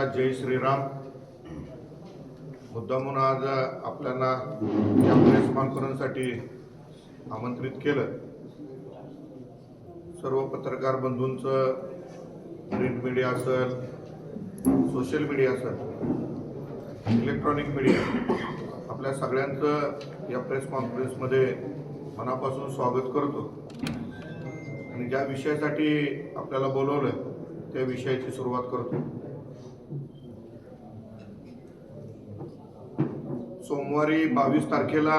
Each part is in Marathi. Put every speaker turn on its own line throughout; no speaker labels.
पहिल्यांदा जय श्रीराम. मुद्दामून आज आपल्याला या प्रेस कॉन्फरन्ससाठी आमंत्रित केलं. सर्व पत्रकार बंधूंचं प्रिंट मीडिया असेल सोशल मीडिया असेल इलेक्ट्रॉनिक मीडिया आपल्या सगळ्यांचं या प्रेस कॉन्फरन्समध्ये मनापासून स्वागत करतो. आणि ज्या विषयासाठी आपल्याला बोलवलं त्या विषयाची सुरुवात करतो. सोमवारी बावीस तारखेला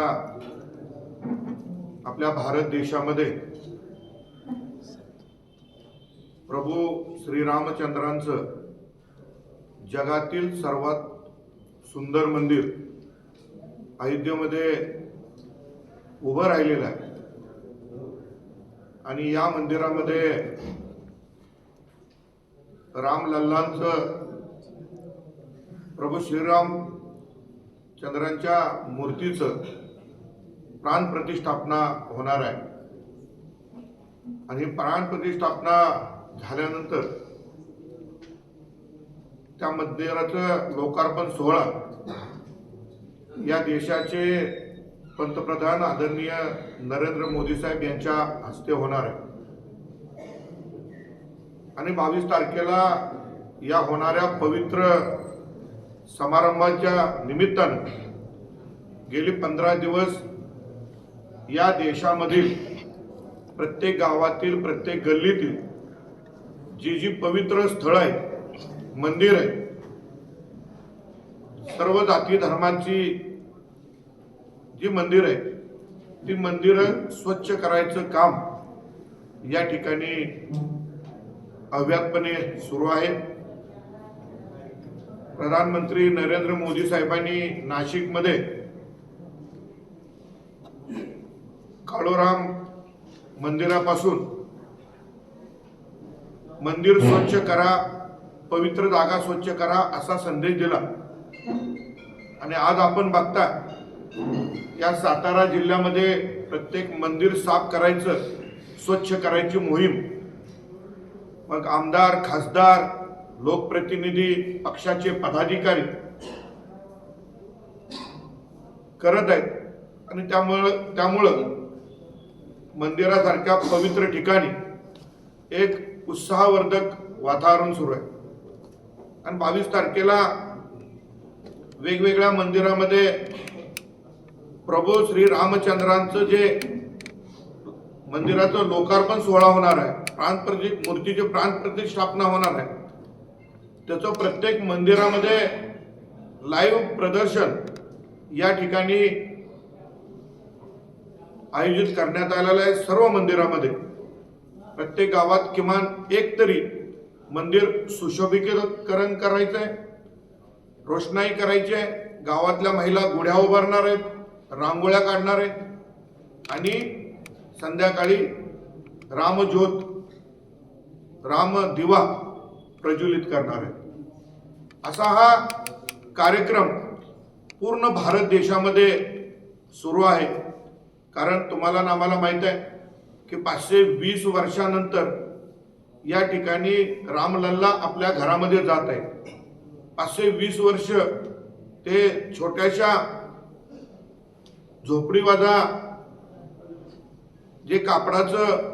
आपल्या भारत देशामध्ये प्रभू श्रीरामचंद्रांचं जगातील सर्वात सुंदर मंदिर अयोध्येमध्ये उभं राहिलेलं आहे. आणि या मंदिरामध्ये रामलल्लांचं प्रभू श्रीराम चंद्रांच्या मूर्तीचं प्राण प्रतिष्ठापना होणार आहे. आणि प्राण प्रतिष्ठापना झाल्यानंतर त्या मंदिराचं लोकार्पण सोहळा या देशाचे पंतप्रधान आदरणीय नरेंद्र मोदी साहेब यांच्या हस्ते होणार आहे. आणि बावीस तारखेला या होणाऱ्या पवित्र समारंभाच्या निमित्तानं गेली पंधरा दिवस या देशामधील प्रत्येक गावातील प्रत्येक गल्लीतील जी जी पवित्र स्थळं आहे मंदिर आहे सर्व जाती धर्मांची जी मंदिर आहे ती मंदिरं स्वच्छ करायचं काम या ठिकाणी अव्यातपणे सुरू आहे. प्रधानमंत्री नरेंद्र मोदी साहेबांनी नाशिकमध्ये काळोराम मंदिरापासून मंदिर स्वच्छ करा पवित्र जागा स्वच्छ करा असा संदेश दिला. आणि आज आपण बघता या सातारा जिल्ह्यामध्ये प्रत्येक मंदिर साफ करायचं स्वच्छ करायची मोहीम. मग आमदार खासदार लोकप्रतिनिधी पक्षाचे पदाधिकारी करत आहेत. आणि त्यामुळं त्यामुळं मंदिरासारख्या पवित्र ठिकाणी एक उत्साहवर्धक वातावरण सुरू आहे. आणि बावीस तारखेला वेगवेगळ्या मंदिरामध्ये प्रभू श्री रामचंद्रांचं जे मंदिराचं लोकार्पण सोहळा होणार आहे प्राण प्रति मूर्तीची प्राण प्रतिष्ठापना होणार आहे. त्याचं प्रत्येक मंदिरामध्ये लाईव्ह प्रदर्शन या ठिकाणी आयोजित करण्यात आलेलं आहे सर्व मंदिरामध्ये. प्रत्येक गावात किमान एक तरी मंदिर सुशोभीकरण करायचं आहे रोषणाई करायची आहे. गावातल्या महिला गुढ्या उभारणार आहेत रांगोळ्या काढणार आहेत आणि संध्याकाळी रामज्योत राम दिवा प्रज्वलित करणार आहे. असा हा कार्यक्रम पूर्ण भारत देशामध्ये सुरू आहे. कारण तुम्हाला ना आम्हाला माहीत आहे की पाचशे वीस वर्षानंतर या ठिकाणी रामलल्ला आपल्या घरामध्ये जात आहे पाचशे वीस वर्ष ते छोट्याशा झोपडीवाजा जे कापडाचं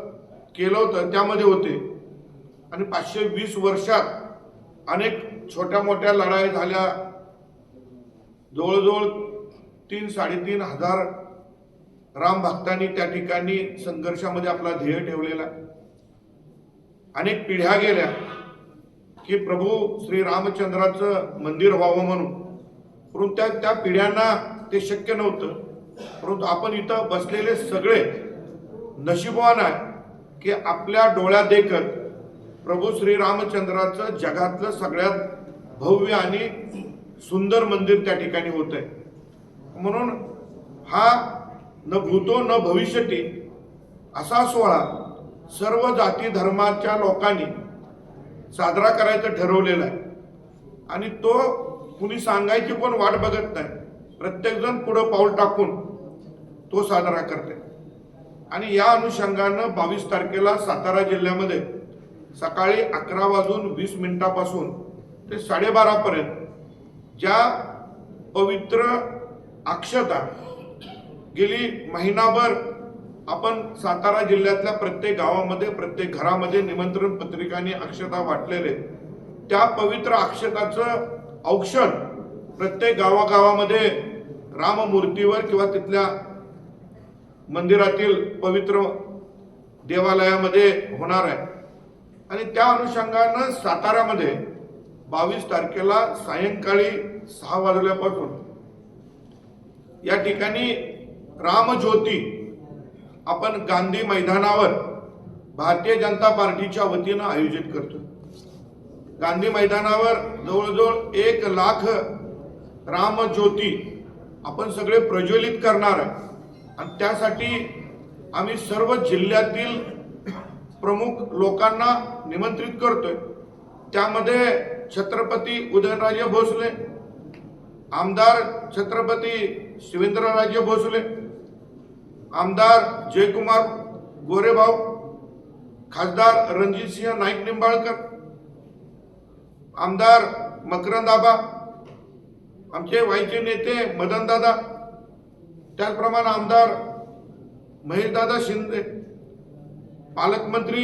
केलं होतं त्यामध्ये होते. आणि पाचशे वीस वर्षात अनेक छोट्या मोठ्या लढाई झाल्या. जवळजवळ तीन साडेतीन हजार राम भक्तांनी त्या ठिकाणी संघर्षामध्ये आपला ध्येय ठेवलेला. अनेक पिढ्या गेल्या की प्रभू श्री रामचंद्राचं मंदिर व्हावं म्हणून. परंतु त्या त्या पिढ्यांना ते शक्य नव्हतं. परंतु आपण इथं बसलेले सगळे नशिबवान आहे की आपल्या डोळ्या देखत प्रभू श्रीरामचंद्राचं जगातलं सगळ्यात भव्य आणि सुंदर मंदिर त्या ठिकाणी होत आहे. म्हणून हा न भूतो न भविष्यती असा सोहळा सर्व जाती धर्माच्या लोकांनी साजरा करायचं ठरवलेला आहे. आणि तो कुणी सांगायची पण वाट बघत नाही. प्रत्येकजण पुढं पाऊल टाकून तो साजरा करते आणि या अनुषंगानं बावीस तारखेला सातारा जिल्ह्यामध्ये सकाळी अकरा वाजून वीस मिनिटापासून ते साडेबारापर्यंत ज्या पवित्र अक्षता गेली महिनाभर आपण सातारा जिल्ह्यातल्या प्रत्येक गावामध्ये प्रत्येक घरामध्ये निमंत्रण पत्रिकाने अक्षता वाटलेले त्या पवित्र अक्षताचं औक्षण प्रत्येक गावागावामध्ये राममूर्तीवर किंवा तिथल्या मंदिरातील पवित्र देवालयामध्ये होणार आहे. आणि त्या अनुषंगानं साताऱ्यामध्ये बावीस तारखेला सायंकाळी सहा वाजल्यापासून या ठिकाणी रामज्योती आपण गांधी मैदानावर भारतीय जनता पार्टीच्या वतीनं आयोजित करतो. गांधी मैदानावर जवळजवळ एक लाख रामज्योती आपण सगळे प्रज्वलित करणार आहे. आणि त्यासाठी आम्ही सर्व जिल्ह्यातील प्रमुख लोकांना निमंत्रित करतोय. त्यामध्ये छत्रपती उदयनराजे भोसले आमदार छत्रपती शिवेंद्रराजे भोसले आमदार जयकुमार गोरेभाऊ खासदार रणजितसिंह नाईक निंबाळकर आमदार मकरंदाबा आमचे वाईचे नेते मदनदादा त्याचप्रमाणे आमदार महेशदादा शिंदे पालकमंत्री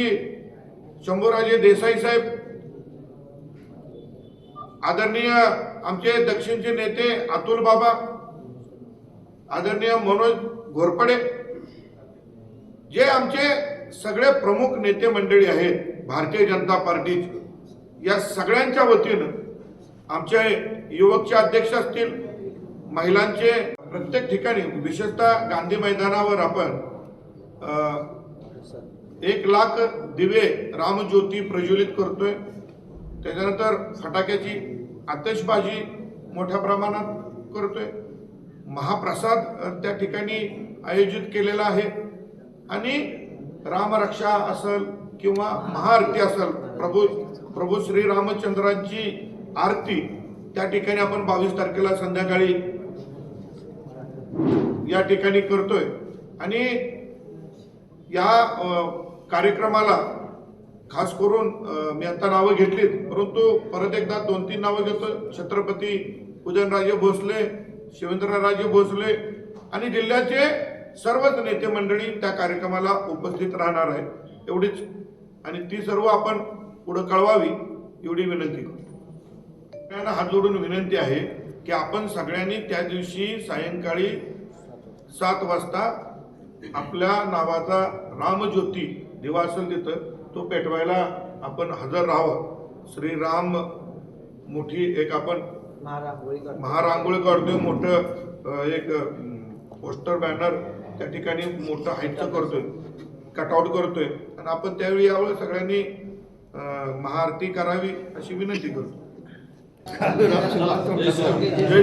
शंभूराजे देसाई साहेब आदरणीय आमचे दक्षिणचे नेते अतुल बाबा आदरणीय मनोज घोरपडे जे आमचे सगळे प्रमुख नेते मंडळी आहेत भारतीय जनता पार्टीचे या सगळ्यांच्या वतीनं आमचे युवकचे अध्यक्ष असतील महिलांचे प्रत्येक ठिकाणी विशेषतः गांधी मैदानावर आपण एक लाख दिवे रामज्योती प्रज्वलित करतोय. त्याच्यानंतर फटाक्याची आतषबाजी मोठ्या प्रमाणात करतोय. महाप्रसाद त्या ठिकाणी आयोजित केलेला आहे. आणि रामरक्षा असल किंवा महाआरती असल प्रभू प्रभू श्री रामचंद्रांची आरती त्या ठिकाणी आपण बावीस तारखेला संध्याकाळी या ठिकाणी करतोय. आणि या कार्यक्रमाला खास करून मी आता नावं घेतलीत परंतु परत एकदा दोन तीन नावं घेतो. छत्रपती उदयनराजे भोसले शिवेंद्रराजे भोसले आणि जिल्ह्याचे सर्वच नेते मंडळी त्या कार्यक्रमाला उपस्थित राहणार आहे एवढीच आणि ती सर्व आपण पुढे कळवावी एवढी विनंती करतो. सगळ्यांना हात जोडून विनंती आहे की आपण सगळ्यांनी त्या दिवशी सायंकाळी सात वाजता आपल्या नावाचा रामज्योती दिवा असेल तिथं तो पेटवायला आपण हजर राहावं. श्रीराम मोठी एक आपण महारांगोळी काढतोय मोठं एक पोस्टर बॅनर त्या ठिकाणी मोठं हाईटचं करतोय. कटआउट करतोय. आणि आपण त्यावेळी यावेळी सगळ्यांनी महाआरती करावी अशी विनंती करतो. जय